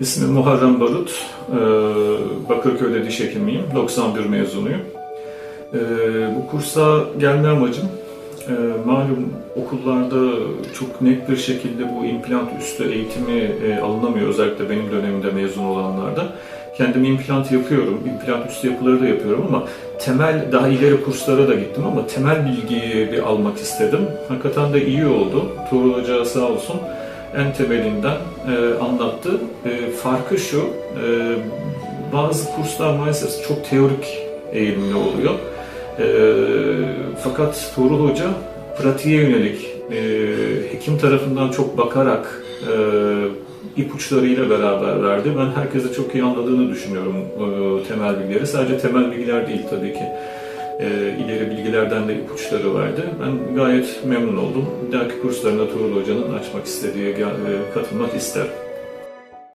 İsmim Muharrem Barut. Ee, Bakırköy'de diş hekimiyim. 91 mezunuyum. Ee, Bu kursa gelme amacım e, malum okullarda çok net bir şekilde bu implant üstü eğitimi e, alınamıyor özellikle benim dönemimde mezun olanlarda. Kendim implant yapıyorum, implant üstü yapıları da yapıyorum ama temel, daha ileri kurslara da gittim ama temel bilgiyi bir almak istedim. Hakikaten de iyi oldu. Tuğrul Hoca sağ olsun en temelinden e, anlattı. E, farkı şu, e, bazı kurslar maalesef çok teorik eğilimli oluyor. E, fakat Tuğrul Hoca pratiğe yönelik e, hekim tarafından çok bakarak e, ipuçlarıyla beraber verdi. Ben herkese çok iyi anladığını düşünüyorum e, temel bilgileri. Sadece temel bilgiler değil tabii ki. E, ileri bilgilerden de ipuçları verdi. Ben gayet memnun oldum. Bir dahaki kurslarında Tuğrul Hoca'nın açmak istediği, e, katılmak isterim.